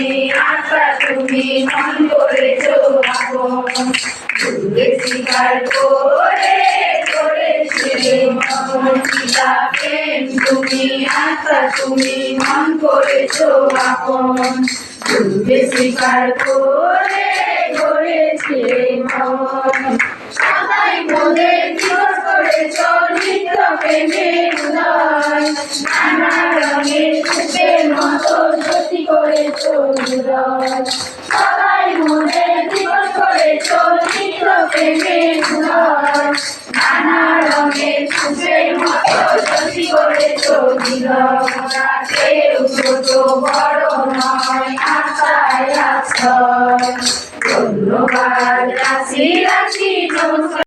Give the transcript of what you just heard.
আমি মন করেছ ভাবন দূরে শিকার করে করেছিলে মন। তুমি আশা, তুমি মন করেছ ভাবন দূরে শিকার করে করেছিলে মন। সবাই মনে জোর করেছ নিত্য প্রেমে উদয় নানা রঙের হৃদয় সবাই মনে দিবস করেছ নিত্য প্রেমের উদয় নানা রঙের সুপের মতো জ্যোতি করেছ হৃদয় কেউ ছোট বড় নয় আশায় আশ্রয় ধন্যবাদ রাশি রাশি